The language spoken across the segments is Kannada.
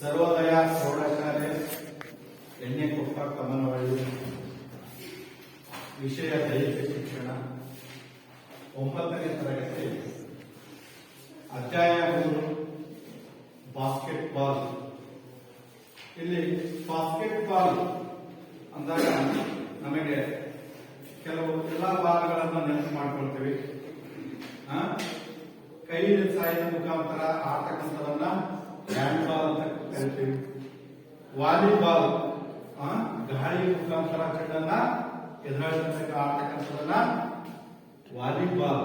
ಸರ್ವೋದಯ ಪ್ರೌಢಶಾಲೆ ಎಣ್ಣೆಕೊಪ್ಪ ಕಮನವಳ್ಳಿ, ವಿಷಯ ದೈಹಿಕ ಶಿಕ್ಷಣ, ಒಂಬತ್ತನೇ ತರಗತಿ, ಅಧ್ಯಾಯ ಮೂರು ಬಾಸ್ಕೆಟ್ಬಾಲ್ ಇಲ್ಲಿ ಬಾಸ್ಕೆಟ್ ಬಾಲ್ ಅಂದಾಗ ನಮಗೆ ಕೆಲವು ಎಲ್ಲ ಬಾಲ್ಗಳನ್ನು ನೆನಪು ಮಾಡ್ಕೊಳ್ತೀವಿ. ಆ? ಕೈ ಸಾಯಿದ ಮುಖಾಂತರ ಆಡ್ತಕ್ಕಂಥದನ್ನ ಹ್ಯಾಂಡ್ ಬಾಲ್ ಅಂತ ಕರಿತೀವಿ ವಾಲಿಬಾಲ್ ಗಾಳಿ ಮುಖಾಂತರ ಚೆಂಡನ್ನ ಎದುರಾಳಿಸಬೇಕು ಆಡ್ತಕ್ಕಂಥದನ್ನ ವಾಲಿಬಾಲ್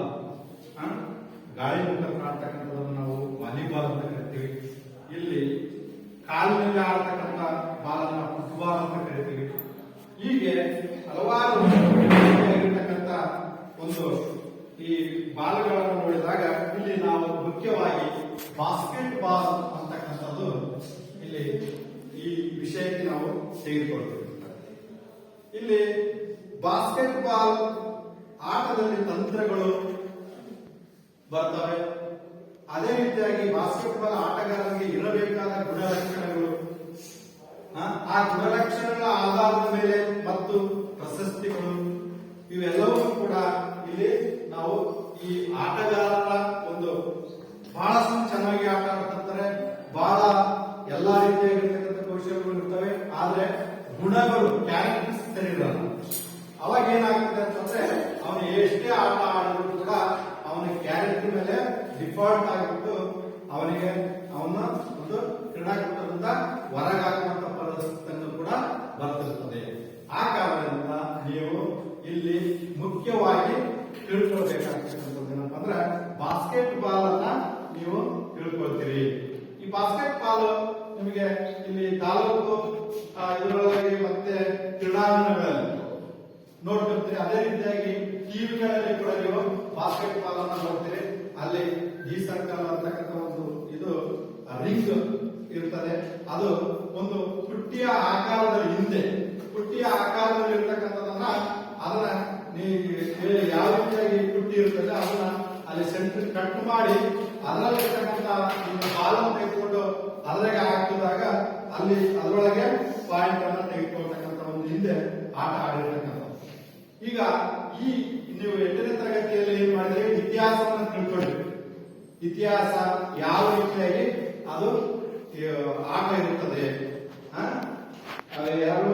ಗಾಳಿ ಮುಖಾಂತರ ಆಡ್ತಕ್ಕಂಥದನ್ನ ನಾವು ವಾಲಿಬಾಲ್ ಅಂತ ಕರಿತೀವಿ ಇಲ್ಲಿ ಕಾಲಿನಲ್ಲಿ ಆಡ್ತಕ್ಕಂಥ ಬಾಲನ್ನ ಫುಟ್ಬಾಲ್ ಅಂತ ಕರಿತೀವಿ ಹೀಗೆ ಹಲವಾರು ಒಂದು ಈ ಬಾಲ್ಗಳನ್ನು ಇಲ್ಲಿ ನಾವು ಮುಖ್ಯವಾಗಿ ಬಾಸ್ಕೆಟ್ ಬಾಲ್ ಅಂತಕ್ಕಂಥದ್ದು ಇಲ್ಲಿ ಈ ವಿಷಯಕ್ಕೆ ನಾವು ತೆಗೆದುಕೊಳ್ತೇವೆ ಇಲ್ಲಿ ಬಾಸ್ಕೆಟ್ ಬಾಲ್ ಆಟದಲ್ಲಿ ತಂತ್ರಗಳು ಬರ್ತವೆ. ಅದೇ ರೀತಿಯಾಗಿ ಬಾಸ್ಕೆಟ್ ಬಾಲ್ ಆಟಗಾರರಿಗೆ ಇರಬೇಕಾದ ಗುಣಲಕ್ಷಣಗಳು ಆ, ಗುಣಲಕ್ಷಣಗಳ ಆಧಾರದ ಮೇಲೆ ಮತ್ತು ಪ್ರಶಸ್ತಿಗಳು ಇವೆಲ್ಲವೂ ಕೂಡ ಇಲ್ಲಿ ನಾವು ಈ ಆಟಗಾರರ ಬಹಳಷ್ಟು ಚೆನ್ನಾಗಿ ಆಟ ಆಡ್ತಿರ್ತಾರೆ. ಬಹಳ ಎಲ್ಲಾ ರೀತಿಯಾಗಿರ್ತಕ್ಕಂಥ ಕೌಶಲ್ಯಗಳು ಇರ್ತವೆ. ಆದ್ರೆ ಗುಣಗಳು ಕ್ಯಾರೆಕ್ಟರ್ಸ್ ಸರಿ ಅವಾಗ ಏನಾಗುತ್ತೆ ಅಂತಂದ್ರೆ, ಅವನು ಎಷ್ಟೇ ಆಟ ಆಡಿದ್ರು ಕೂಡ ಅವನ ಕ್ಯಾರೆಕ್ಟರ್ ಮೇಲೆ ಡಿಫಾಲ್ಟ್ ಆಗಿಬಿಟ್ಟು ಅವನಿಗೆ ಅವನ ಒಂದು ಕ್ರೀಡಾಕೂಟದಿಂದ ಹೊರಗಾಕುವಂತ ಪರಿಸ್ಥಿತಿಯನ್ನು ಕೂಡ ಬರ್ತಿರ್ತದೆ ಆ ಕಾರಣದಿಂದ ನೀವು ಇಲ್ಲಿ ಮುಖ್ಯವಾಗಿ ತಿಳ್ಕೊಳ್ಬೇಕಾಗ್ತಕ್ಕಂಥದ್ದು ಏನಪ್ಪ ಅಂದ್ರೆ ಬಾಸ್ಕೆಟ್ ಬಾಲ್ ಅನ್ನ ನೀವು ತಿಳ್ಕೊಳ್ತೀರಿ ಈ ಬಾಸ್ಕೆಟ್ ಬಾಲ್ ನಿಮಗೆ ಇಲ್ಲಿ ತಾಲೂಕು ಇದರೊಳಗೆ ಮತ್ತೆ ಕ್ರೀಡಾಂಗಣಗಳಲ್ಲಿ ನೋಡ್ತಿರ್ತೀರಿ. ಅದೇ ರೀತಿಯಾಗಿ ಟಿವಿಗಳಲ್ಲಿ ಕೂಡ ನೀವು ಬಾಸ್ಕೆಟ್ ಬಾಲ್ ಅನ್ನ ನೋಡ್ತೀರಿ. ಅಲ್ಲಿ ಈ ಸರ್ಕಲ್ ಅಂತಕ್ಕಂಥ ಒಂದು ಇದು ರಿಂಗ್ ಇರ್ತದೆ. ಅದು ಒಂದು ಪುಟ್ಟಿಯ ಆಕಾರದ ಹಿಂದೆ, ಪುಟ್ಟಿಯ ಆಕಾರದಲ್ಲಿ ಇರ್ತಕ್ಕಂಥದನ್ನ ಅದನ್ನ ಯಾವ ರೀತಿಯಾಗಿ ಪುಟ್ಟಿ ಇರ್ತದೆ, ಅದನ್ನ ಅಲ್ಲಿ ಸೆಂಟರ್ ಕಟ್ ಮಾಡಿ, ಅದರಲ್ಲಿರ್ತಕ್ಕಂಥ ಬಾಲನ್ನು ಅದ್ರಾಗೆ ಹಾಕಿದಾಗ ಅಲ್ಲಿ ಅದರೊಳಗೆ ಪಾಯಿಂಟ್ ಅನ್ನ ತೆಗೆದುಕೊಳ್ತಕ್ಕಂಥ ಒಂದು ಹಿಂದೆ ಆಟ ಆಡಿರ್ತಕ್ಕಂಥ ಈಗ ಈ ನೀವು ಎಂಟನೇ ತರಗತಿಯಲ್ಲಿ ಏನ್ ಮಾಡಿದ್ರೆ? ಇತಿಹಾಸವನ್ನು ತಿಳ್ಕೊಳ್ಳಿ ಇತಿಹಾಸ ಯಾವ ರೀತಿಯಾಗಿ ಅದು ಆಟ ಇರುತ್ತದೆ? ಯಾರು?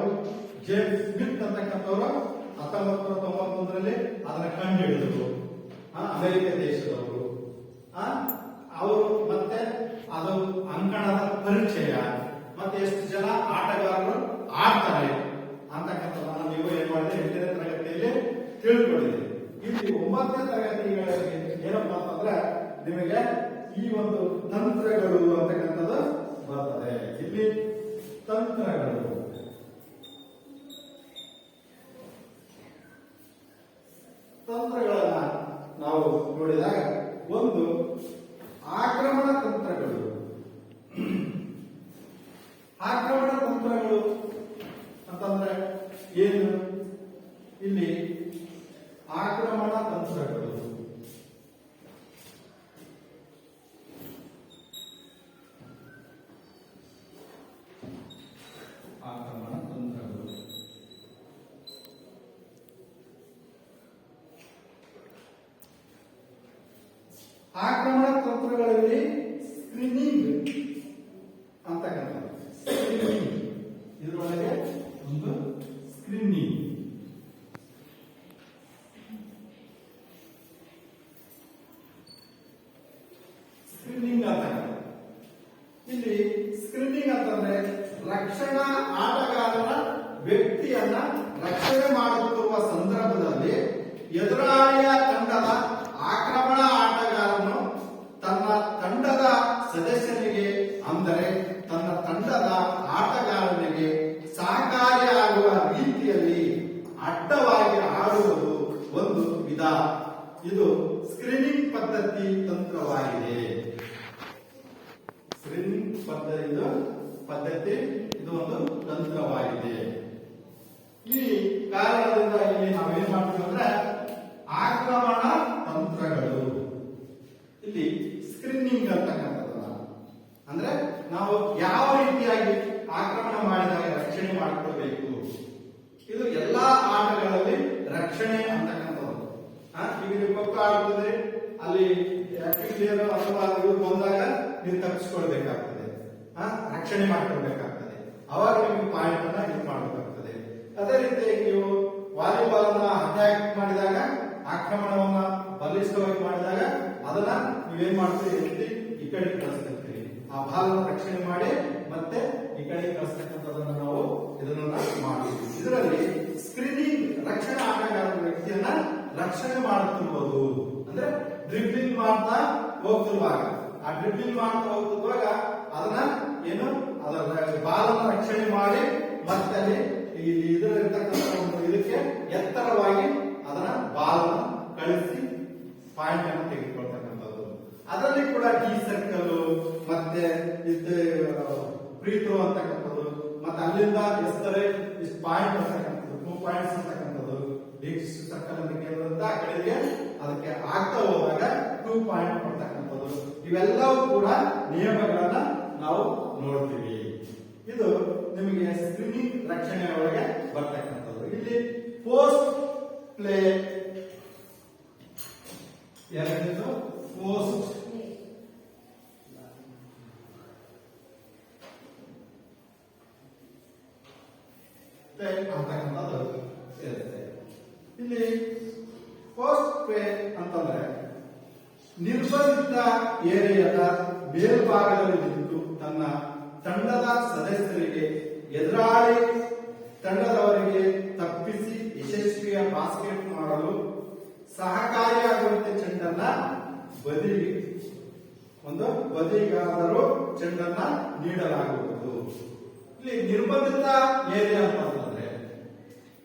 ಜೇಮ್ಸ್ ಸ್ಮಿತ್ ಅಂತಕ್ಕಂಥವ್ರು ಹತ್ತೊಂಬತ್ತು ನೂರ ತೊಂಬತ್ತೊಂದರಲ್ಲಿ ಅದನ್ನ ಕಂಡು ಹಿಡಿದರು ಅಮೆರಿಕ ದೇಶದವರು. ಅವರು ಮತ್ತೆ ಅದು ಅಂಕಣದ ಪರಿಚಯ. ಮತ್ತೆ ಎಷ್ಟು ಜನ ಆಟಗಾರರು ಆಡ್ತಾರೆ ಅಂತಕ್ಕಂಥದ್ದನ್ನ ನೀವು ಏನ್ ಮಾಡಿದ್ರೆ ಎಂಟನೇ ತರಗತಿಯಲ್ಲಿ ತಿಳ್ಕೊಂಡಿದ್ದೀರಿ. ಇಲ್ಲಿ ಒಂಬತ್ತನೇ ತರಗತಿಗಳಲ್ಲಿ ಏನಪ್ಪಾ ಅಂತಂದ್ರೆ ನಿಮಗೆ ಈ ಒಂದು ತಂತ್ರಗಳು ಅಂತಕ್ಕಂಥದ್ದು ಬರ್ತದೆ. ಇಲ್ಲಿ ತಂತ್ರಗಳು ತಂತ್ರಗಳನ್ನ ನಾವು ನೋಡಿದಾಗ ಒಂದು ಆಕ್ರಮಣ ತಂತ್ರಗಳು ಆಕ್ರಮಣ ತಂತ್ರಗಳು ಅಂತಂದ್ರೆ ಏನು ಇಲ್ಲಿ ತಂತ್ರಗಳು ಆಕ್ರಮಣ ತಂತ್ರಗಳು ಆಕ್ರಮಣ ತಂತ್ರಗಳಲ್ಲಿ ಸ್ಕ್ರೀನಿಂಗ್ ಅಂತಕ್ಕಂಥದ್ದು ಸ್ಕ್ರೀನಿಂಗ್ ಇದರೊಳಗೆ ಒಂದು ಸ್ಕ್ರೀನಿಂಗ್ ಸ್ಕ್ರೀನಿಂಗ್ ಅಂತಕ್ಕಂಥದ್ದು ಇಲ್ಲಿ ಸ್ಕ್ರೀನಿಂಗ್ ಅಂತಂದ್ರೆ ರಕ್ಷಣಾ ಆಟಗಾರರ ವ್ಯಕ್ತಿಯನ್ನ ರಕ್ಷಣೆ ಮಾಡುತ್ತಿರುವ ಸಂದರ್ಭದಲ್ಲಿ ಎದುರಾಳಿಯ ತಂಡದ ಆಕ್ರಮಣ ಆಟಗಾರನು ತನ್ನ ತಂಡದ ಸದಸ್ಯನಿಗೆ ಅಂದರೆ ತನ್ನ ತಂಡದ ಆಟಗಾರನಿಗೆ ಸಹಕಾರಿಯಾಗುವ ರೀತಿಯಲ್ಲಿ ಅಡ್ಡವಾಗಿ ಆಡುವುದು ಒಂದು ವಿಧ ಇದು ಸ್ಕ್ರೀನಿಂಗ್ ಪದ್ಧತಿ ತಂತ್ರವಾಗಿದೆ. ಸ್ಕ್ರೀನಿಂಗ್ ಪದ್ಧತಿ ಪದ್ಧತಿ ಇದು ಒಂದು ತಂತ್ರವಾಗಿದೆ. ಈ ಕಾರಣದಿಂದ ಇಲ್ಲಿ ನಾವೇನ್ ಮಾಡ್ತೀವಿ ಅಂದ್ರೆ ಆಕ್ರಮಣ ತಂತ್ರಗಳು. ಇಲ್ಲಿ ಸ್ಕ್ರೀನಿಂಗ್ ಅಂತಕ್ಕಂಥದ್ದಲ್ಲ ಅಂದ್ರೆ ನಾವು ಯಾವ ರೀತಿಯಾಗಿ ಆಕ್ರಮಣ ಮಾಡಿದಾಗ ರಕ್ಷಣೆ ಮಾಡಿಕೊಳ್ಬೇಕು? ಇದು ಎಲ್ಲಾ ಆಟಗಳಲ್ಲಿ ರಕ್ಷಣೆ ಅಂತಕ್ಕಂಥದ್ದು ಆ, ಈಗ ನೀವು ಖೋ ಆಡ್ತಿದ್ರೆ ಅಲ್ಲಿ ಪ್ಲೇಯರ್ ಅಥವಾ ಇವ್ರು ಬಂದಾಗ ನೀವು ತಪ್ಪಿಸ್ಕೊಳ್ಬೇಕಾಗ್ತದೆ. ರಕ್ಷಣೆ ಮಾಡ್ಕೊಳ್ಬೇಕಾಗ್ತದೆ. ಅವಾಗ ನಿಮ್ಗೆ ಪಾಯಿಂಟ್ ಅನ್ನ ಇದು ಮಾಡಬೇಕಾಗ್ತದೆ. ಅದೇ ರೀತಿ ನೀವು ವಾಲಿಬಾಲ್ ಅನ್ನ ಅಟ್ಯಾಕ್ ಮಾಡಿದಾಗ, ಆಕ್ರಮಣವನ್ನ ಬಲಿಷ್ಠವಾಗಿ ಮಾಡಿದಾಗ, ಅದನ್ನ ನೀವೇನ್ ಮಾಡ್ತೀರಿ? ಎತ್ತಿ ಈ ಕಡೆ ಕಳಿಸ್ತಿರ್ತೀರಿ. ಆ ಭಾಗವನ್ನು ರಕ್ಷಣೆ ಮಾಡಿ ಮತ್ತೆ ಈ ಕಡೆ ಕಳಿಸ್ತಕ್ಕಂಥದನ್ನ ನಾವು ಇದನ್ನ ಮಾಡ್ತೀವಿ. ಇದರಲ್ಲಿ ಸ್ಕ್ರೀನಿಂಗ್ ರಕ್ಷಣಾ ಆಟಗಾರರ ವ್ಯಕ್ತಿಯನ್ನ ರಕ್ಷಣೆ ಮಾಡುತ್ತಿರುವುದು. ಅಂದ್ರೆ ಡ್ರಿಬ್ಲಿಂಗ್ ಮಾಡ್ತಾ ಹೋಗ್ತಿರುವಾಗ. ಆ ಡ್ರಿಬ್ಲಿಂಗ್ ಮಾಡ್ತಾ ಹೋಗ್ತಿರುವಾಗ ಅದನ್ನ ಏನು? ಅದರ ಬಾಲನ್ನ ರಕ್ಷಣೆ ಮಾಡಿ ಮತ್ತೆ ಅಲ್ಲಿ ಈ ಇದರ ಇರ್ತಕ್ಕಂಥ ಒಂದು ಇದಕ್ಕೆ ಎತ್ತರವಾಗಿ ಅದನ್ನ ಬಾಲನ್ನ ಕಳಿಸಿ ಪಾಯಿಂಟ್ ಅನ್ನು ತೆಗೆದುಕೊಳ್ತಕ್ಕಂಥದ್ದು. ಅದರಲ್ಲಿ ಕೂಡ ಡಿ ಸರ್ಕಲ್ ಮತ್ತೆ ಇದು ಫ್ರೀ ಅಂತಕ್ಕಂಥದ್ದು, ಮತ್ತೆ ಅಲ್ಲಿಂದ ಎಸ್ತರೆ, ಇಷ್ಟು ಪಾಯಿಂಟ್ ಅಂತಕ್ಕಂಥದ್ದು ಟೂ ಪಾಯಿಂಟ್ಸ್ ಅಂತಕ್ಕಂಥದ್ದು. ಇಷ್ಟು ಸರ್ಕಲ್ ಕೇಳಿದಂತ ಆ ಕಡೆಗೆ ಅದಕ್ಕೆ ಆಗ್ತಾ ಹೋದಾಗ ಟೂ ಪಾಯಿಂಟ್ ಕೊಡ್ತಕ್ಕಂಥದ್ದು. ಇವೆಲ್ಲವೂ ಕೂಡ ನಿಯಮಗಳನ್ನ ನಾವು ನೋಡ್ತೀವಿ. ಇದು ನಿಮಗೆ ಸ್ಕ್ರೀನಿಂಗ್ ರಕ್ಷಣೆ ಒಳಗೆ ಬರ್ತಕ್ಕಂಥದ್ದು. ಇಲ್ಲಿ ಪೋಸ್ಟ್ ಪ್ಲೇ ಎರಡನೇದು, ಪೋಸ್ಟ್ ಪ್ಲೇ ಅಂತಕ್ಕಂಥದ್ದು ಇರುತ್ತೆ ಇಲ್ಲಿ ಪೋಸ್ಟ್ ಪ್ಲೇ ಅಂತಂದ್ರೆ ನಿರ್ಬಂಧಿತ ಏರಿಯಾದ ಮೇಲ್ಭಾಗದಲ್ಲಿ ನಿಂತು ತನ್ನ ತಂಡದ ಸದಸ್ಯರಿಗೆ ಎದುರಾಳಿ ತಂಡದವರಿಗೆ ತಪ್ಪಿಸಿ ಯಶಸ್ವಿಯ ಬಾಸ್ಕೆಟ್ ಮಾಡಲು ಸಹಕಾರಿಯಾಗುವಂತೆ ಚೆಂಡನ್ನ ಬದಿಗೆ, ಒಂದು ಬದಿಗಾದರೂ ಚೆಂಡನ್ನ ನೀಡಲಾಗುವುದು. ಇಲ್ಲಿ ನಿರ್ಬಂಧಿತ ಏರಿಯಾ ಅಂತಂದ್ರೆ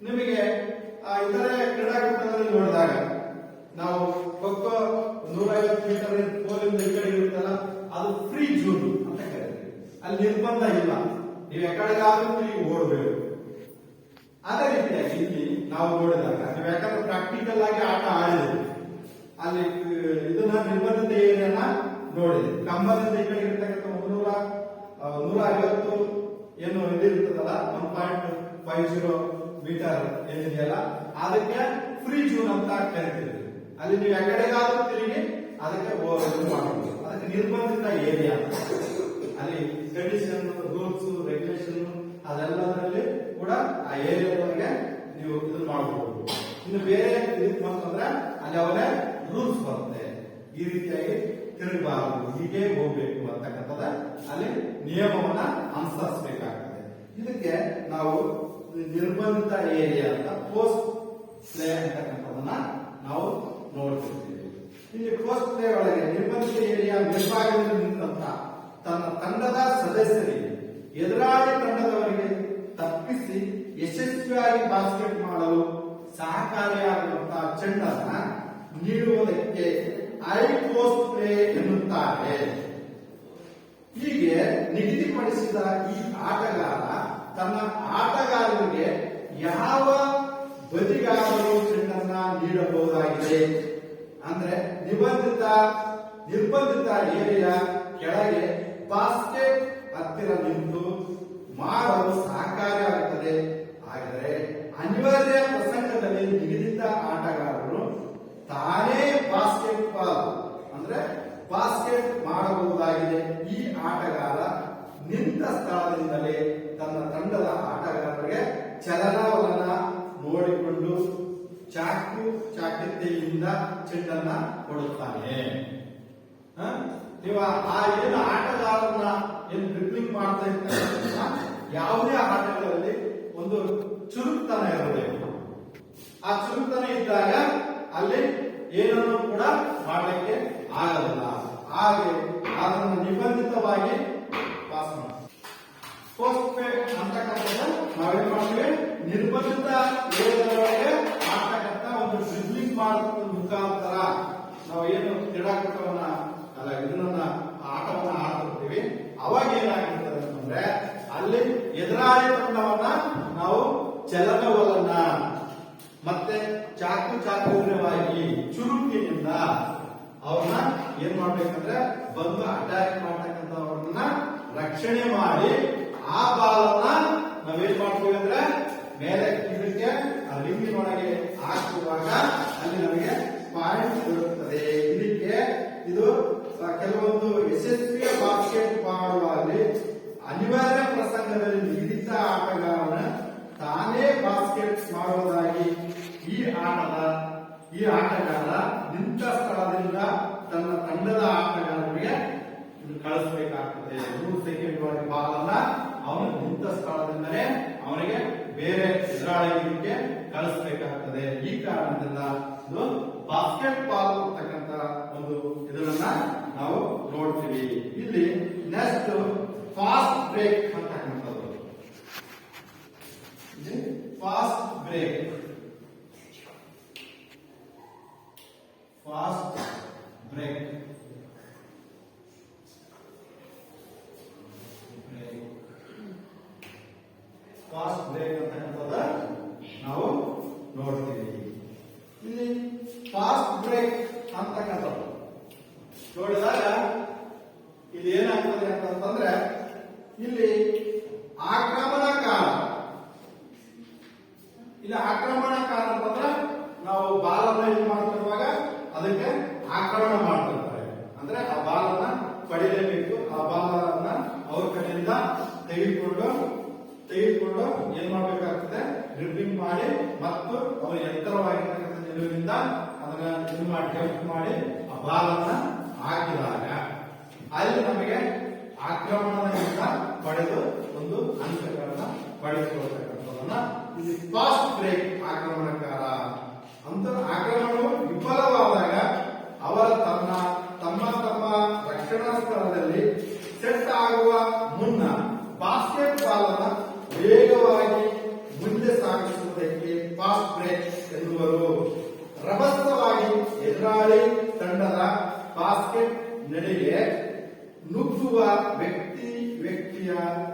ನಿಮಗೆ ಇತರೆ ಕ್ರೀಡಾಕೂಟದಲ್ಲಿ ನೋಡಿದಾಗ ನಾವು ಖೋಖೋ ನೂರೈವತ್ತು ಮೀಟರ್ ಪೋಲಿಂದ ಈ ಕಡೆ ಇರುತ್ತಲ್ಲ, ಅದು ಫ್ರೀ ಜೂನ್ ಅಂತ ಕರೀತೀವಿ. ಅಲ್ಲಿ ನಿರ್ಬಂಧ ಇಲ್ಲ. ನೀವು ಎಕಡೆಗಾದ್ರೂ ನೀವು ಓಡಬೇಕು. ಅದೇ ರೀತಿಯಾಗಿ ಇಲ್ಲಿ ನಾವು ನೋಡಿದಾಗ, ನೀವು ಯಾಕಂದ್ರೆ ಪ್ರಾಕ್ಟಿಕಲ್ ಆಗಿ ಆಟ ಆಡಿದೆ ಅಲ್ಲಿ ಇದನ್ನ ನಿರ್ಬಂಧತೆ ಏರಿಯಾನ ನೋಡಿದೆ ಕಂಬದಿಂದ ಈ ಕಡೆ ಇರ್ತಕ್ಕಂಥ ಮುನ್ನೂರ ನೂರ ಐವತ್ತು ಏನು ಇದಿರ್ತದಲ್ಲ one point five zero metre ಏನಿದೆಯಲ್ಲ, ಅದಕ್ಕೆ ಫ್ರೀ ಜೂನ್ ಅಂತ ಕರಿತೀವಿ. ಅಲ್ಲಿ ನೀವು ಎಕಡೆಗಾದ್ರೂ ತಿರುಗಿ ಅದಕ್ಕೆ ಇದು ಮಾಡಬಹುದು ಅದಕ್ಕೆ ನಿರ್ಬಂಧಿತ ಏರಿಯಾ ಅಲ್ಲಿ ಕಂಡೀಷನ್ ರೂಲ್ಸ್ ರೆಗ್ಯುಲೇಷನ್ ಅದೆಲ್ಲದರಲ್ಲಿ ಕೂಡ ಆ ಏರಿಯಾದೊಳಗೆ ನೀವು ಇದನ್ನ ಮಾಡಬಹುದು ಇನ್ನು ಬೇರೆ ಇದಕ್ಕೆ ಬಂತಂದ್ರೆ ಅಲ್ಲಿ ಅವರೇ ರೂಲ್ಸ್ ಬರುತ್ತೆ. ಈ ರೀತಿಯಾಗಿ ತಿರುಗಬಾರದು. ಹೀಗೆ ಹೋಗ್ಬೇಕು ಅಂತಕ್ಕಂಥದ ಅಲ್ಲಿ ನಿಯಮವನ್ನ ಅನುಸರಿಸಬೇಕಾಗ್ತದೆ. ಇದಕ್ಕೆ ನಾವು ನಿರ್ಬಂಧಿತ ಏರಿಯಾ ಅಂತ ಪೋಸ್ಟ್ ಪ್ಲೇ ಅಂತಕ್ಕಂಥದನ್ನ ನಾವು ನೋಡ್ತಿರ್ತೀವಿ ಇಲ್ಲಿ ಕೋಸ್ಟ್ ಪ್ಲೇ ಒಳಗೆ ಏರಿಯಾ ಮೇಲ್ಭಾಗದಲ್ಲಿ ನಿಂತ ತನ್ನ ತಂಡದ ಸದಸ್ಯರಿಗೆ ಎದುರಾಳಿ ತಂಡದವರಿಗೆ ತಪ್ಪಿಸಿ ಯಶಸ್ವಿಯಾಗಿ ಬಾಸ್ಕೆಟ್ ಮಾಡಲು ಸಹಕಾರಿಯಾಗುವಂತಹ ಚೆಂಡನ್ನ ನೀಡುವುದಕ್ಕೆ ಐ ಕೋಸ್ಟ್ ಪ್ಲೇ ಎನ್ನುತ್ತಾರೆ. ಹೀಗೆ ನಿಗದಿಪಡಿಸಿದ ಈ ಆಟಗಾರ ತನ್ನ ಆಟಗಾರರಿಗೆ ಯಾವ ನೀಡಬಹುದಾಗಿದೆ ಅಂದ್ರೆ ನಿಬಂಧಿತ, ನಿರ್ಬಂಧಿತ ಏರಿಯಾ ಕೆಳಗೆ ಬಾಸ್ಕೆಟ್ ಹತ್ತಿರ ನಿಂತು ಮಾಡಲು ಸಹಕಾರಿಯಾಗುತ್ತದೆ ಆದರೆ ಅನಿವಾರ್ಯ ಪ್ರಸಂಗದಲ್ಲಿ ನಿಗದಿತ ಆಟಗಾರರು ತಾನೇ ಬಾಸ್ಕೆಟ್ ಬಾಲ್ ಅಂದ್ರೆ ಬಾಸ್ಕೆಟ್ ಮಾಡಬಹುದಾಗಿದೆ. ಈ ಆಟಗಾರ ನಿಂತ ಸ್ಥಳದಿಂದಲೇ ತನ್ನ ತಂಡದ ಆಟಗಾರರಿಗೆ ಚಲನವಲನ ನೋಡಿಕೊಂಡು ಚಾಕು ಚೆಂಡನ್ನ ಕೊಡುತ್ತಾನೆ? ನೀವು ಆ- ಏನು ಆಟಗಾರನ ಏನು ಡ್ರಿಬ್ಲಿಂಗ್ ಮಾಡ್ತಾ ಇರ್ತಕ್ಕಂಥ ಯಾವುದೇ ಆಟಗಳಲ್ಲಿ ಒಂದು ಚುರುಕ್ತನ ಇರಬೇಕು ಆ ಚುರುಕ್ತನ ಇದ್ದಾಗ ಅಲ್ಲಿ ಏನನ್ನು ಕೂಡ ಮಾಡಲಿಕ್ಕೆ ಆಗಲ್ಲ. ಹಾಗೆ ಅದನ್ನು ನಿಬಂಧಿತವಾಗಿ ಪಾಸ್ ಮಾಡಿ ಪೋಸ್ಟ್ ಮಾಡ್ತೀವಿ? ನಿರ್ಬಂಧಿತ ಏರಿಯಾದೊಳಗೆ ಒಂದು ಡ್ರಿಬ್ಲಿಂಗ್ ಮಾಡೋದ್ರ ಮುಖಾಂತರ ನಾವು ಏನು ಕ್ರೀಡಾಕೂಟವನ್ನ ಅಲ್ಲ ಇದನ್ನ ಆಟವನ್ನ ಆಡ್ತಿರ್ತೀವಿ, ಅವಾಗ ಏನಾಗಿರ್ತದೆ ಅಂತಂದ್ರೆ ಅಲ್ಲಿ ಎದುರಾಳಿ ತಂಡವನ್ನ ನಾವು ಚಲನವಲನ ಮತ್ತೆ ಚಾಕು ಚಾಕುರ್ಯವಾಗಿ ಚುರುಕಿನಿಂದ ಅವ್ರನ್ನ ಏನ್ ಮಾಡ್ಬೇಕಂದ್ರೆ ಬಂದು ಅಟ್ಯಾಕ್ ಮಾಡ್ತಕ್ಕಂಥವ್ರನ್ನ ರಕ್ಷಣೆ ಮಾಡಿ ಆ ಬಾಲನ್ನ ನಾವೇನ್ ಮಾಡ್ತೀವಿ ಅಂದ್ರೆ ಮೇಲೆ ಇದಕ್ಕೆ ಆ ರಿಂಗಿನೊಳಗೆ ಹಾಕುವಾಗ ಅಲ್ಲಿ ನಮಗೆ ಪಾಯಿಂಟ್ ಬರುತ್ತದೆ ಇದಕ್ಕೆ ಇದು ಕೆಲವೊಂದು ಯಶಸ್ವಿಯ ಬಾಸ್ಕೆಟ್ ಮಾಡುವಲ್ಲಿ ಅನಿವಾರ್ಯ ಪ್ರಸಂಗದಲ್ಲಿ ನುರಿತ ಆಟಗಾರನ ತಾನೇ ಬಾಸ್ಕೆಟ್ ಮಾಡುವುದಾಗಿ ಈ ಆಟದ, ಈ ಆಟಗಾರ ನಿಂತ ಸ್ಥಳದಿಂದ ತನ್ನ ತಂಡದ ಆಟಗಾರರಿಗೆ ಕಳಿಸ್ಬೇಕಾಗ್ತದೆ. ಮೂರು ಸೆಕೆಂಡ್ ಬಾಲನ್ನ ಅವನು ನಿಂತ ಸ್ಥಳದಿಂದಲೇ ಅವನಿಗೆ ಬೇರೆ ಎದುರಾಳಿಗೆ ಕಳಿಸಬೇಕಾಗ್ತದೆ. ಈ ಕಾರಣದಿಂದ ಇದು ಬಾಸ್ಕೆಟ್ ಬಾಲ್ ಅಂತಕ್ಕಂತ ಒಂದು ಇದನ್ನ ನಾವು ನೋಡ್ತೀವಿ. ಇಲ್ಲಿ ನೆಕ್ಸ್ಟ್ ಫಾಸ್ಟ್ ಬ್ರೇಕ್ ಅಂತಕ್ಕಂಥದ್ದು. Fast break fast break fast break ಅಂತಕ್ಕಂಥದ್ದು ನಾವು ನೋಡ್ತೀವಿ ಇಲ್ಲಿ ಫಾಸ್ಟ್ ಬ್ರೇಕ್ ಅಂತಕ್ಕಂಥದ್ದು ನೋಡಿದಾಗ ಇಲ್ಲಿ ಏನಾಗ್ತದೆ ಅಂತಂದ್ರೆ ಇಲ್ಲಿ ಆಕ್ರಮಣಕಾರ ಇಲ್ಲಿ ಆಕ್ರಮಣಕಾರ ಅಂತಂದ್ರೆ ನಾವು ಬಾಲನ್ನ ಇದು ಮಾಡ್ತಿರುವಾಗ ಅದಕ್ಕೆ ಆಕ್ರಮಣ ಮಾಡ್ತಿರ್ತಾರೆ ಅಂದ್ರೆ ಆ ಬಾಲನ್ನ ಪಡಿಲೇಬೇಕು ಆ ಬಾಲನ್ನ ಅವ್ರ ಕಡೆಯಿಂದ ತೆಗೆದುಕೊಂಡು ತೆಗೆದುಕೊಂಡು ಏನ್ ಮಾಡ್ಬೇಕಾಗ್ತದೆ ಡ್ರಿಬ್ಲಿಂಗ್ ಮಾಡಿ ಮತ್ತು ಅವರು ಎತ್ತರವಾಗಿರ್ತಕ್ಕಂಥ ನಿಲುವಿನಿಂದ ಅದನ್ನ ಇದು ಮಾಡಿ ಟೆಸ್ಟ್ ಮಾಡಿ, ಆ ಬಾಲನ್ನ ಹಾಕಿದಾಗ ಅಲ್ಲಿ ನಮಗೆ ಆಕ್ರಮಣದಿಂದ ಪಡೆದು ಒಂದು ಅಂಕಗಳನ್ನ ಪಡೆದುಕೊಳ್ತಕ್ಕಂಥದನ್ನ ಇಲ್ಲಿ ಫಾಸ್ಟ್ ಬ್ರೇಕ್ ಆಕ್ರಮಣಕಾರ ಅಂತ ಆಕ್ರಮಣವು ವಿಫಲವಾದಾಗ ಅವರ ತನ್ನ, ತಮ್ಮ ತಮ್ಮ ರಕ್ಷಣಾ ಸ್ಥಳದಲ್ಲಿ ಸೆಟ್ ಆಗುವ ಮುನ್ನ ಬಾಸ್ಕೆಟ್ ಬಾಲ್ ವೇಗವಾಗಿ ಮುಂದೆ ಸಾಗಿಸುವುದಕ್ಕೆ ಫಾಸ್ಟ್ ಬ್ರೇಕ್ ಎನ್ನುವರು. ರಭಸವಾಗಿ ಎದುರಾಳಿ ತಂಡದ ಬಾಸ್ಕೆಟ್ ನಡೆಗೆ ನುಗ್ಗುವ ವ್ಯಕ್ತಿ ವ್ಯಕ್ತಿಯ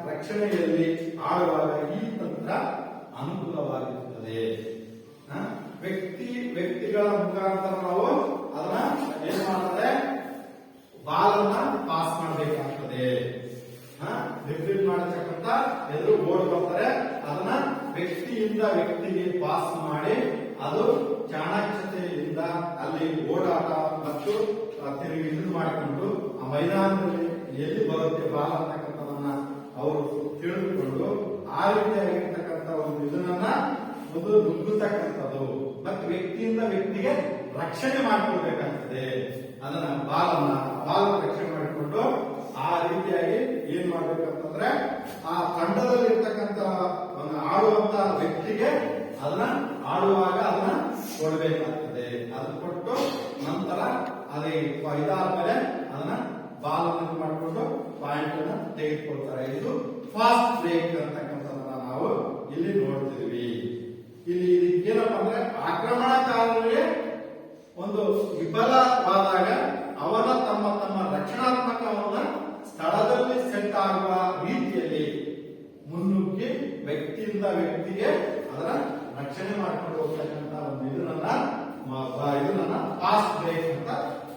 ರಕ್ಷಣೆಯಲ್ಲಿ ಆಡುವಾಗ ಈ ತಂತ್ರ ಅನುಕೂಲವಾಗಿರುತ್ತದೆ? ವ್ಯಕ್ತಿ ವ್ಯಕ್ತಿಗಳ ಮುಖಾಂತರ ನಾವು ಅದನ್ನ ಏನ್ ಮಾಡ್ತಾರೆ ಬಾಲನ್ನ ಪಾಸ್ ಮಾಡಬೇಕಾಗ್ತದೆ. ರಿಪೀಟ್ ಮಾಡತಕ್ಕಂತ ಎದುರು ಓಡ್ ಬರ್ತಾರೆ. ಅದನ್ನ ವ್ಯಕ್ತಿಯಿಂದ ವ್ಯಕ್ತಿಗೆ ಪಾಸ್ ಮಾಡಿ ಅದು ಚಾಣಾಕ್ಷತೆಯಿಂದ ಅಲ್ಲಿ ಓಡಾಟ ಮತ್ತು ತಿರುಗಿ ಇದು ಮಾಡಿಕೊಂಡು, ಆ ಮೈದಾನದಲ್ಲಿ ಎಲ್ಲಿ ಬರುತ್ತೆ ಬಾಲ ಅಂತಕ್ಕಂಥದನ್ನ ಅವರು ತಿಳಿದುಕೊಂಡು, ಆ ರೀತಿಯಾಗಿರ್ತಕ್ಕಂಥ ಒಂದು ಇದನ್ನ ಒಂದು ನುಗ್ಗುತ್ತಕ್ಕಂಥದ್ದು ಮತ್ತು ವ್ಯಕ್ತಿಯಿಂದ ವ್ಯಕ್ತಿಗೆ ರಕ್ಷಣೆ ಮಾಡಿಕೊಳ್ಬೇಕಾಗ್ತದೆ ಅದನ್ನ ಬಾಲನ ಬಾಲ ರಕ್ಷಣೆ ಮಾಡಿಕೊಂಡು, ಆ ರೀತಿಯಾಗಿ ಏನ್ ಮಾಡ್ಬೇಕಂತಂದ್ರೆ, ಆ ತಂಡದಲ್ಲಿರ್ತಕ್ಕಂಥ ಆಡುವಂತ ವ್ಯಕ್ತಿಗೆ ಅದನ್ನ ಆಡುವಾಗ ಅದನ್ನ ಕೊಡಬೇಕಾಗ್ತದೆ. ಅದನ್ನ ಕೊಟ್ಟು ನಂತರ ಅದೇ ಇದಾದ್ಮೇಲೆ ಅದನ್ನ ಬಾಲ್ ಅನ್ನು ಮಾಡಿಕೊಂಡು ಪಾಯಿಂಟ್ ಅನ್ನ ತೆಗೆದುಕೊಳ್ತಾರೆ. ಇದು ಫಾಸ್ಟ್ ಬ್ರೇಕ್ ಅಂತಕ್ಕಂಥದ್ದನ್ನ ನಾವು ಇಲ್ಲಿ ನೋಡ್ತಿದ್ವಿ ಇಲ್ಲಿ ಇದಕ್ಕೇನಪ್ಪ ಅಂದ್ರೆ ಆಕ್ರಮಣಕಾರರಿಗೆ ಒಂದು ವಿಫಲವಾದಾಗ ಅವರ ತಮ್ಮ ತಮ್ಮ ರಕ್ಷಣಾತ್ಮಕವನ್ನ ಸ್ಥಳದಲ್ಲಿ ಸೆಟ್ ಆಗುವ ರೀತಿಯಲ್ಲಿ ಮುನ್ನುಗ್ಗಿ ವ್ಯಕ್ತಿಯಿಂದ ವ್ಯಕ್ತಿಗೆ ಅದರ ರಕ್ಷಣೆ ಮಾಡ್ಕೊಂಡು ಒಂದು ಇದನ್ನ ಮ- ಬ- ಇದನ್ನ ಫಾಸ್ಟ್ ಬ್ರೇಕ್ ಅಂತ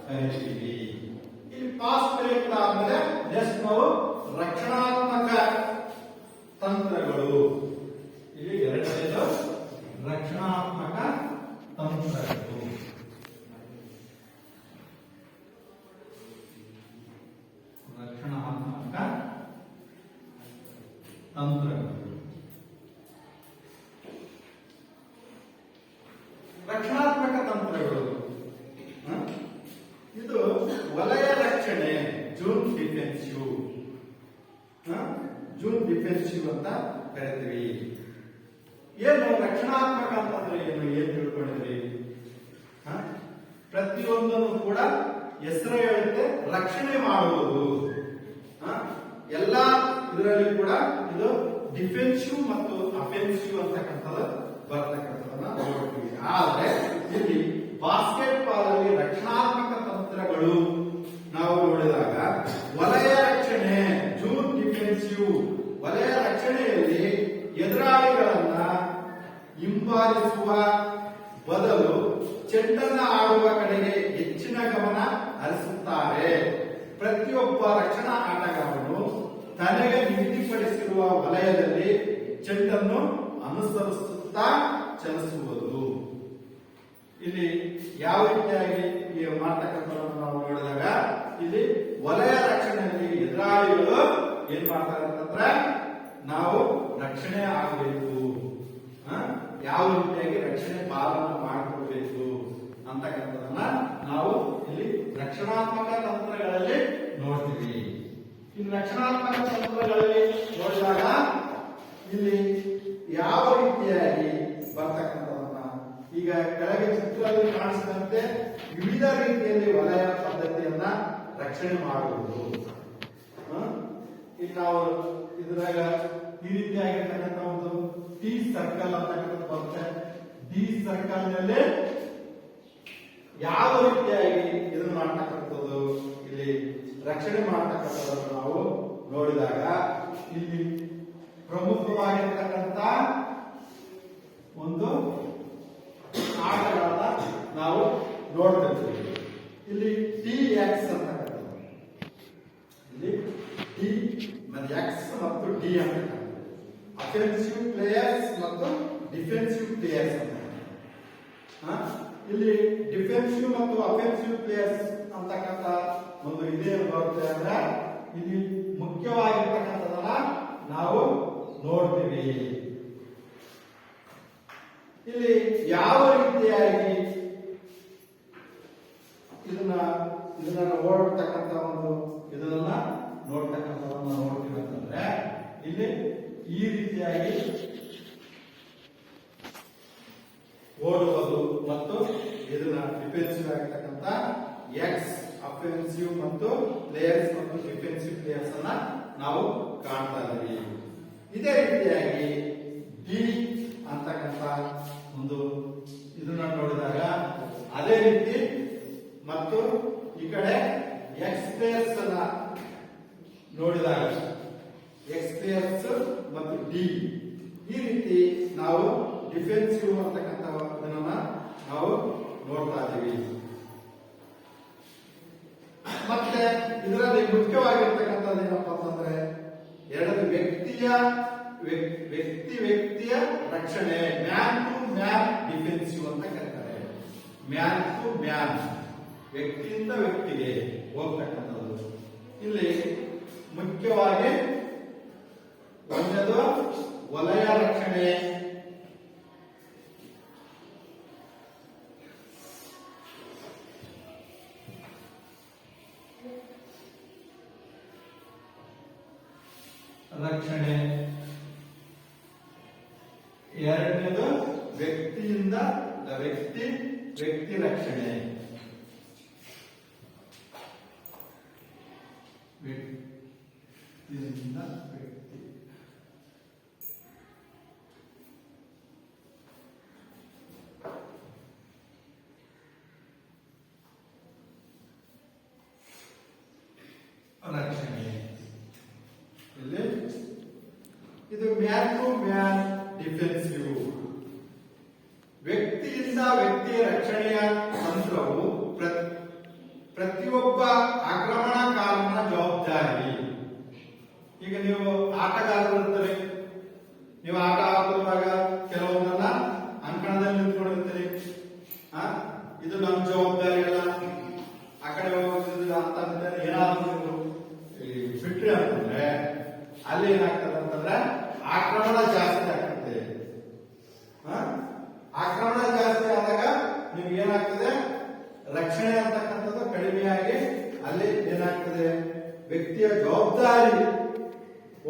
ಕರಿತೀವಿ. ಇಲ್ಲಿ ಪಾಸ್ ಬ್ರೇಕ್ ಆದ್ಮೇಲೆ ಜಸ್ಟ್ ನಾವು ರಕ್ಷಣಾತ್ಮಕ ತಂತ್ರಗಳು. ಇಲ್ಲಿ ಎರಡನೇದು ರಕ್ಷಣಾತ್ಮಕ ತಂತ್ರಗಳು. ರಕ್ಷಣಾತ್ಮಕ ತಂತ್ರಗಳು ರಕ್ಷಣಾತ್ಮಕ ತಂತ್ರಗಳು ಹ? ಇದು ವಲಯ ರಕ್ಷಣೆ ಜೂನ್ ಡಿಫೆನ್ಸಿವ್ ಜೂನ್ ಡಿಫೆನ್ಸಿವ್ ಕರಿತೀವಿ. ಏನು ರಕ್ಷಣಾತ್ಮಕ ಅಂತಂದ್ರೆ ಏನು? ಏನ್ ತಿಳ್ಕೊಂಡಿದ್ರಿ? ಪ್ರತಿಯೊಂದನ್ನು ಕೂಡ ಹೆಸರು ಹೇಳುತ್ತೆ, ರಕ್ಷಣೆ ಮಾಡುವುದು. ಎಲ್ಲಾ ಇದರಲ್ಲಿ ಕೂಡ ಇದು ಡಿಫೆನ್ಸಿವ್ ಮತ್ತು ಅಫೆನ್ಸಿವ್ ಅಂತಕ್ಕಂಥದ್ದು ಬರ್ತಕ್ಕಂಥದನ್ನ ನೋಡ್ತೀವಿ. ಆದ್ರೆ ಇಲ್ಲಿ ಬಾಸ್ಕೆಟ್ ಬಾಲ್ ಅಲ್ಲಿ ರಕ್ಷಣಾತ್ಮಕ ತಂತ್ರಗಳು ನಾವು ನೋಡಿದಾಗ, ವಲಯ ರಕ್ಷಣೆ ಜೂನ್ ಡಿಫೆನ್ಸಿವ್ ವಲಯ ರಕ್ಷಣೆಯಲ್ಲಿ ಎದುರಾಳಿಗಳನ್ನ ಹಿಂಬಾಲಿಸುವ ಬದಲು ಚೆಂಡನ್ನ ಆಡುವ ಕಡೆಗೆ ಹೆಚ್ಚಿನ ಗಮನ ಹರಿಸುತ್ತಾರೆ. ಪ್ರತಿಯೊಬ್ಬ ರಕ್ಷಣಾ ಆಟಗಾರನು ತನಗೆ ನಿಗದಿಪಡಿಸಿರುವ ವಲಯದಲ್ಲಿ ಚೆಂಡನ್ನು ಅನುಸರಿಸುತ್ತಾ ಚಲಿಸುವುದು. ಇಲ್ಲಿ ಯಾವ ರೀತಿಯಾಗಿ ಈ ಮಾಡ್ತಕ್ಕಂಥದ್ದನ್ನು ನಾವು ನೋಡಿದಾಗ, ಇಲ್ಲಿ ವಲಯ ರಕ್ಷಣೆಯಲ್ಲಿ ಎದುರಾಳಿಗಳು ಏನ್ ಮಾಡ್ತಾರೆ ಅಂತಂದ್ರೆ ನಾವು ರಕ್ಷಣೆ ಆಗಬೇಕು. ಯಾವ ರೀತಿಯಾಗಿ ರಕ್ಷಣೆ ಪಾಲನೆ ಮಾಡಿಕೊಡ್ಬೇಕು ಅಂತಕ್ಕಂಥದನ್ನ ನಾವು ಇಲ್ಲಿ ರಕ್ಷಣಾತ್ಮಕ ತಂತ್ರಗಳಲ್ಲಿ ನೋಡ್ತೀವಿ. ಈ ರಕ್ಷಣಾತ್ಮಕ ತಂತ್ರಗಳಲ್ಲಿ ನೋಡಿದಾಗ ಇಲ್ಲಿ ಯಾವ ರೀತಿಯಾಗಿ ಬರ್ತಕ್ಕಂಥದನ್ನ ಈಗ ಕೆಳಗೆ ಚಿತ್ರದಲ್ಲಿ ಕಾಣಿಸಿದಂತೆ ವಿವಿಧ ರೀತಿಯಲ್ಲಿ ವಲಯ ಪದ್ಧತಿಯನ್ನ ರಕ್ಷಣೆ ಮಾಡುವುದು. ಇಲ್ಲಿ ನಾವು ಇದ್ರಾಗ ಈ ರೀತಿಯಾಗಿರ್ತಕ್ಕಂಥ ಒಂದು ಟಿ ಸರ್ಕಲ್ ಅಂತಕ್ಕಂಥ ಬರುತ್ತೆ. ಡಿ ನಲ್ಲಿ ಯಾವ ರೀತಿಯಾಗಿ ಇದನ್ನು ಮಾಡ್ತಕ್ಕಂಥದ್ದು? ಇಲ್ಲಿ ರಕ್ಷಣೆ ಮಾಡ್ತಕ್ಕಂಥದ್ದನ್ನು ನಾವು ನೋಡಿದಾಗ ಇಲ್ಲಿ ಪ್ರಮುಖವಾಗಿರ್ತಕ್ಕಂಥ ಒಂದು ಆಟಗಳನ್ನ ನಾವು ನೋಡ್ತಿರ್ತೀವಿ. ಇಲ್ಲಿ ಟಿ ಎಕ್ಸ್ ಅಂತಕ್ಕಂಥದ್ದು. ಇಲ್ಲಿ ಟಿ ಮತ್ತೆ ಎಕ್ಸ್ ಮತ್ತು ಡಿ ಅಂತ ಅಫೆನ್ಸಿವ್ ಪ್ಲೇಯರ್ಸ್ ಮತ್ತು ಡಿಫೆನ್ಸಿವ್ ಪ್ಲೇಯರ್ಸ್ ಅಂತ. ಇಲ್ಲಿ ಡಿಫೆನ್ಸಿವ್ ಮತ್ತು ಅಫೆನ್ಸಿವ್ ಪ್ಲೇಯರ್ಸ್ ಅಂತಕ್ಕಂತ ಒಂದು ಇದೇನು ಬರುತ್ತೆ ಅಂದ್ರೆ ಇಲ್ಲಿ ಮುಖ್ಯವಾಗಿರ್ತಕ್ಕಂಥದನ್ನ ನಾವು ನೋಡ್ತೀವಿ. ಇಲ್ಲಿ ಯಾವ ರೀತಿಯಾಗಿ ಇದನ್ನ ಇದನ್ನ ಓಡತಕ್ಕಂತ ಒಂದು ಇದನ್ನ ನೋಡ್ತಕ್ಕಂಥದನ್ನ ನೋಡ್ತೀವಿ ಅಂತಂದ್ರೆ ಇಲ್ಲಿ ಈ ರೀತಿಯಾಗಿ ಓಡುವುದು ಮತ್ತು ಇದನ್ನ ಡಿಫೆನ್ಸಿವ್ ಆಗಿರ್ತಕ್ಕಂಥ ಎಕ್ಸ್ ಅಫೆನ್ಸಿವ್ ಮತ್ತು ಪ್ಲೇಯರ್ಸ್ ಮತ್ತು ಡಿಫೆನ್ಸಿವ್ ಪ್ಲೇಯರ್ಸ್ ಅನ್ನ ನಾವು ಕಾಣ್ತಾ ಇದ್ದೀವಿ. ಇದೇ ರೀತಿಯಾಗಿ ಡಿ ಅಂತಕ್ಕಂಥ ಒಂದು ಇದನ್ನ ನೋಡಿದಾಗ ಅದೇ ರೀತಿ ಮತ್ತು ಈ ಕಡೆ ಎಕ್ಸ್ ಪ್ಲೇಯರ್ಸ್ ಅನ್ನ ನೋಡಿದಾಗ ಎಕ್ಸ್ ಪ್ಲೇಯರ್ಸ್ ಮತ್ತು ಡಿ ಈ ರೀತಿ ನಾವು ಡಿಫೆನ್ಸಿವ್ ಅಂತಕ್ಕಂಥ ಇದನ್ನ ನಾವು ನೋಡ್ತಾ ಇದ್ದೀವಿ ಮತ್ತೆ ಇದರಲ್ಲಿ ಮುಖ್ಯವಾಗಿರ್ತಕ್ಕಂಥದ್ದು ಏನಪ್ಪಾ ಅಂತಂದ್ರೆ ಎರಡು ವ್ಯಕ್ತಿಯ ವ್ಯಕ್ತಿ ವ್ಯಕ್ತಿಯ ರಕ್ಷಣೆ ಮ್ಯಾನ್ ಟು ಮ್ಯಾನ್ ಡಿಫೆನ್ಸಿವ್ ಅಂತ ಕರೀತಾರೆ. ಮ್ಯಾನ್ ಟು ಮ್ಯಾನ್ ವ್ಯಕ್ತಿಯಿಂದ ವ್ಯಕ್ತಿಗೆ ಹೋಗ್ತಕ್ಕಂಥದ್ದು. ಇಲ್ಲಿ ಮುಖ್ಯವಾಗಿ ಒಂದದು ವಲಯ ರಕ್ಷಣೆ. ರಕ್ಷಣೆ ಮ್ಯಾನ್ ಡಿಫೆನ್ಸಿವ್. ವ್ಯಕ್ತಿಯಿಂದ ವ್ಯಕ್ತಿ ರಕ್ಷಣೆಯ ತಂತ್ರವು ಪ್ರ- ಪ್ರತಿಯೊಬ್ಬ ಆಕ್ರಮಣಕಾರನ ಜವಾಬ್ದಾರಿ. ಈಗ ನೀವು ಆಟಗಾರರು ನೀವು ಆಟ ಆಡುವಾಗ ಕೆಲವೊಂದನ್ನ ಅಂಕಣದಲ್ಲಿ ನಿಂತ್ಕೊಂಡಿರ್ತೀರಿ. ಇದು ನಮ್ಮ ಜವಾಬ್ದಾರಿ ಅಲ್ಲ. ಆ ಕಡೆ ಹೋಗೋದಿಲ್ಲ ಅಂತ ಏನಾದ್ರು ಬಿಟ್ರಿ ಅಂತಂದ್ರೆ, ಅಲ್ಲಿ ಏನಾಗ್ತದೆ ಅಂತಂದ್ರೆ ಆಕ್ರಮಣ ಜಾಸ್ತಿ ಆಗ್ತದೆ? ಆಕ್ರಮಣ ಜಾಸ್ತಿ ಆದಾಗ ನಿಮ್ಗೆ ಏನಾಗ್ತದೆ ರಕ್ಷಣೆ ಅಂತಕ್ಕಂಥದ್ದು ಕಡಿಮೆಯಾಗಿ ಅಲ್ಲಿ ಏನಾಗ್ತದೆ? ವ್ಯಕ್ತಿಯ ಜವಾಬ್ದಾರಿ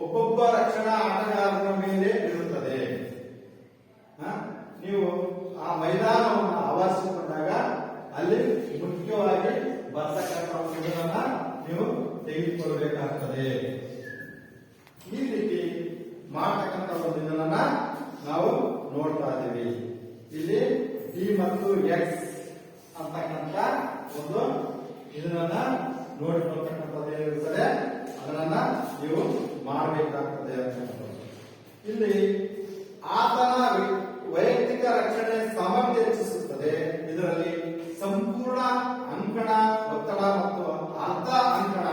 ಒಬ್ಬೊಬ್ಬ ರಕ್ಷಣಾ ಆಟಗಾರರ ಮೇಲೆ ಇರುತ್ತದೆ? ನೀವು ಆ ಮೈದಾನವನ್ನು ಆವರಿಸಿಕೊಂಡಾಗ ಅಲ್ಲಿ ಮುಖ್ಯವಾಗಿ ಬರ್ತಕ್ಕಂಥ ನೀವು ತೆಗೆದುಕೊಳ್ಳಬೇಕಾಗ್ತದೆ ಈ ರೀತಿ ಮಾಡ್ತಕ್ಕಂಥ ಒಂದು ಇದನ್ನ ನಾವು ನೋಡ್ತಾ ಇದ್ದೀವಿ. ಇಲ್ಲಿ ಡಿ ಮತ್ತು ಎಕ್ಸ್ ಅಂತಕ್ಕಂಥ ಒಂದು ಇದನ್ನ ನೋಡಿಕೊಳ್ತಕ್ಕಂಥದ್ದು ಏನಿರ್ತದೆ ಅದನ್ನ ನೀವು ಮಾಡಬೇಕಾಗ್ತದೆ ಅಂತಕ್ಕಂಥದ್ದು ಇಲ್ಲಿ ಆತನ ವ್ಯ- ವೈಯಕ್ತಿಕ ರಕ್ಷಣೆ ಸಾಮರ್ಥ್ಯ ಹೆಚ್ಚಿಸುತ್ತದೆ. ಇದರಲ್ಲಿ ಸಂಪೂರ್ಣ ಅಂಕಣ, ಒತ್ತಡ ಮತ್ತು ಅರ್ಧ ಅಂಕಣ,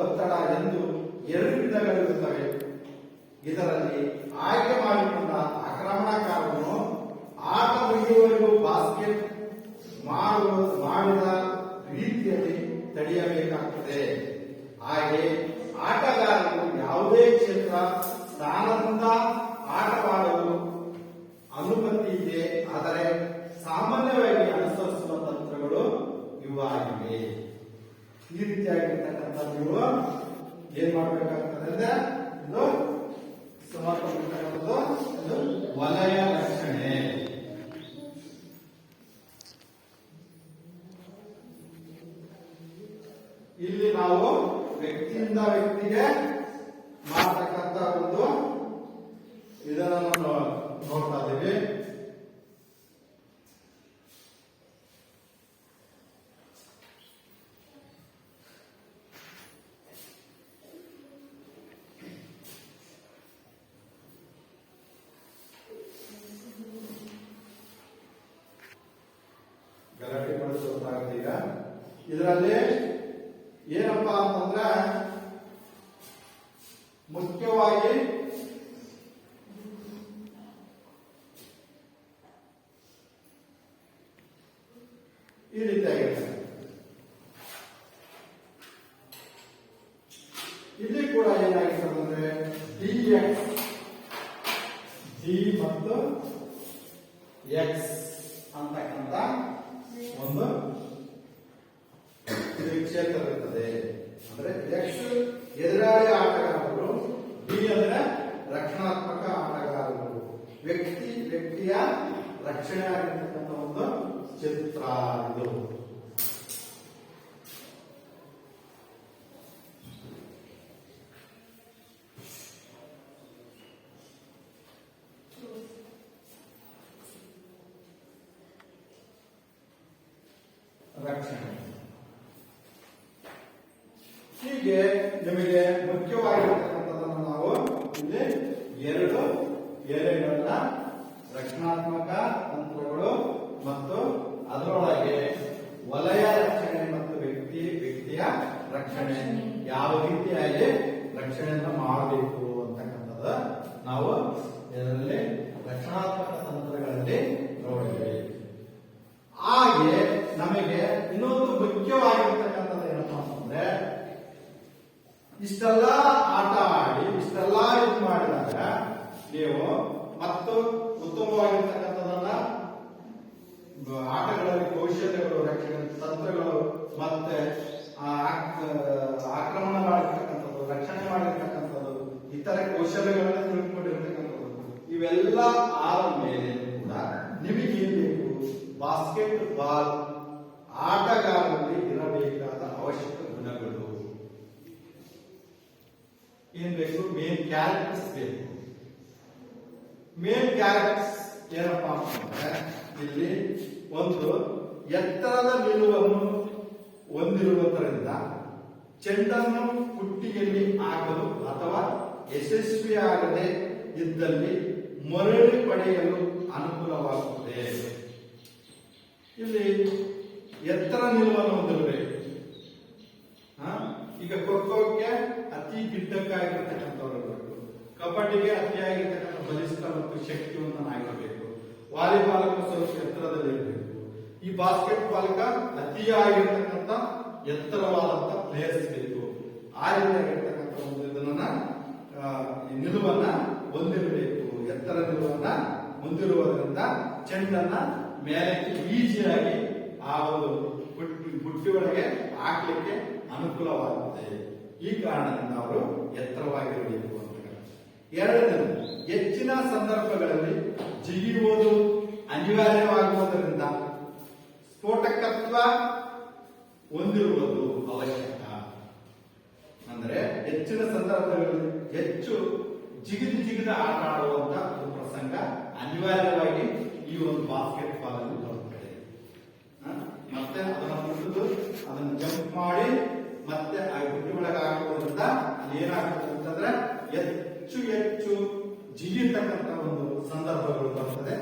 ಒತ್ತಡ ಎಂದು ಎರಡು ವಿಧಗಳಿರುತ್ತವೆ. ಇದರಲ್ಲಿ ಆಯ್ಕೆ ಮಾಡಿಕೊಂಡ ಆಕ್ರಮಣಕಾರನು ಆಟ ಮುಗಿಯುವವರೆಗೂ ಬಾಸ್ಕೆಟ್ ಮಾಡುವ ಮಾಡಿದ ರೀತಿಯಲ್ಲಿ ತಡೆಯಬೇಕಾಗುತ್ತದೆ ಹಾಗೆ ಆಟಗಾರರು ಯಾವುದೇ ಕ್ಷೇತ್ರ ಸ್ಥಾನದಿಂದ ಆಟವಾಡಲು ಅನುಮತಿ ಇದೆ, ಆದರೆ ಸಾಮಾನ್ಯವಾಗಿ ಅನುಸರಿಸುವ ತಂತ್ರಗಳು ಇವು ಆಗಿವೆ ಈ ರೀತಿಯಾಗಿರ್ತಕ್ಕಂಥ ನೀವು ಏನ್ ಮಾಡಬೇಕಾಗ್ತದೆ ಅಂದ್ರೆ ಇದು ಒಂದು ವಲಯ ರಕ್ಷಣೆ ಇಲ್ಲಿ ನಾವು ವ್ಯಕ್ತಿಯಿಂದ ವ್ಯಕ್ತಿಗೆ ಮಾಡತಕ್ಕಂತ ಒಂದು ಇದನ್ನು ನೋಡ್ತಾ ಇದ್ದೀವಿ ಗಲಾಟೆ ಮಾಡೋದು ಗೊತ್ತಾಗುತ್ತೆ ಈಗ ಇದರಲ್ಲಿ ಏನಪ್ಪಾ ಅಂತಂದ್ರೆ ಮುಖ್ಯವಾಗಿ ಈ ರೀತಿಯಾಗಿರುತ್ತೆ ಇಲ್ಲಿ ಕೂಡ ಏನಾಗಿರ್ತದೆ ಅಂದ್ರೆ ಡಿ ಎಕ್ಸ್ ಡಿ ಮತ್ತು ಎಕ್ಸ್ ಅಂತಕ್ಕಂಥ ಒಂದು ಇದು ಕ್ಷೇತ್ರ ಇರ್ತದೆ ಅಂದ್ರೆ ಎಕ್ಸ್ ಎದುರಾಳಿ ಆಟಗಾರರು ಡಿ ಅಂದ್ರೆ ರಕ್ಷಣಾತ್ಮಕ ಆಟಗಾರರು ವ್ಯಕ್ತಿ ವ್ಯಕ್ತಿಯ ರಕ್ಷಣೆ ಆಗಿರ್ತಕ್ಕಂಥ Amen. ಏನ್ ಬೇಕು? ಮೇನ್ ಕ್ಯಾರೆಕ್ಟರ್ಸ್ ಬೇಕು. ಮೇನ್ ಕ್ಯಾರೆಕ್ಟರ್ಸ್ ಏನಪ್ಪಾ ಅಂತಂದ್ರೆ, ಇಲ್ಲಿ ಒಂದು ಎತ್ತರದ ನಿಲುವನ್ನು ಹೊಂದಿರುವುದರಿಂದ ಚೆಂಡನ್ನು ಕುಟ್ಟಿಯಲ್ಲಿ ಹಾಕಲು ಅಥವಾ ಯಶಸ್ವಿಯಾಗದೆ ಇದ್ದಲ್ಲಿ ಮರಳಿ ಪಡೆಯಲು ಅನುಕೂಲವಾಗುತ್ತದೆ. ಇಲ್ಲಿ ಎತ್ತರ ನಿಲುವನ್ನು ಹೊಂದಿರಬೇಕು? ಈಗ ಖೋಖೋಗೆ ಅತಿ ಗಿಡ್ಡಕ್ಕಾಗಿರ್ತಕ್ಕಂಥವ್ರು ಇರಬೇಕು ಕಬಡ್ಡಿಗೆ ಅತಿಯಾಗಿರ್ತಕ್ಕಂಥ ಬಲಿಷ್ಠ ಮತ್ತು ಶಕ್ತಿವಂತನಾಗಿರಬೇಕು. ವಾಲಿಬಾಲ್ಗೂ ಸ್ವಲ್ಪ ಎತ್ತರದಲ್ಲಿ ಇರಬೇಕು. ಈ ಬಾಸ್ಕೆಟ್ ಬಾಲ್ಗ ಅತಿಯಾಗಿರ್ತಕ್ಕಂಥ ಎತ್ತರವಾದಂತ ಪ್ಲೇಯರ್ಸ್ ಬೇಕು. ಆ ಒಂದು ಇದನ್ನ ನಿಲುವನ್ನ ಹೊಂದಿರಬೇಕು. ಎತ್ತರ ನಿಲುವನ್ನ ಹೊಂದಿರುವುದರಿಂದ ಚೆಂಡನ್ನ ಮೇಲಕ್ಕೆ ಈಸಿಯಾಗಿ ಆ ಒಂದು ಬುಟ್ಟಿ ಬುಟ್ಟಿ ಒಳಗೆ ಹಾಕ್ಲಿಕ್ಕೆ ಅನುಕೂಲವಾಗುತ್ತೆ. ಈ ಕಾರಣದಿಂದ ಅವರು ಎತ್ತರವಾಗಿರಬೇಕು ಅಂತ ಎರಡನೇದು, ಹೆಚ್ಚಿನ ಸಂದರ್ಭಗಳಲ್ಲಿ ಜಿಗಿಯುವುದು ಅನಿವಾರ್ಯವಾಗುವುದರಿಂದ ಸ್ಫೋಟಕತ್ವ ಹೊಂದಿರುವುದು ಅವಶ್ಯಕ. ಅಂದರೆ ಹೆಚ್ಚಿನ ಸಂದರ್ಭಗಳಲ್ಲಿ ಹೆಚ್ಚು ಜಿಗಿದು ಜಿಗಿದು ಆಟ ಆಡುವಂತ ಒಂದು ಪ್ರಸಂಗ ಅನಿವಾರ್ಯವಾಗಿ ಈ ಒಂದು ಬಾಸ್ಕೆಟ್ ಬಾಲ್ ಬರುತ್ತದೆ. ಮತ್ತೆ ಅದನ್ನು ಮುಗಿದು ಅದನ್ನು ಜಂಪ್ ಮಾಡಿ ಮತ್ತೆ ಆ ಗುಂಡಿ ಒಳಗೆ ಹಾಕೋದ್ರಿಂದ ಏನಾಗುತ್ತೆ ಅಂತಂದ್ರೆ ಹೆಚ್ಚು ಹೆಚ್ಚು ಜಿಗಿರ್ತಕ್ಕಂಥ ಒಂದು ಸಂದರ್ಭಗಳು ಬರ್ತದೆ.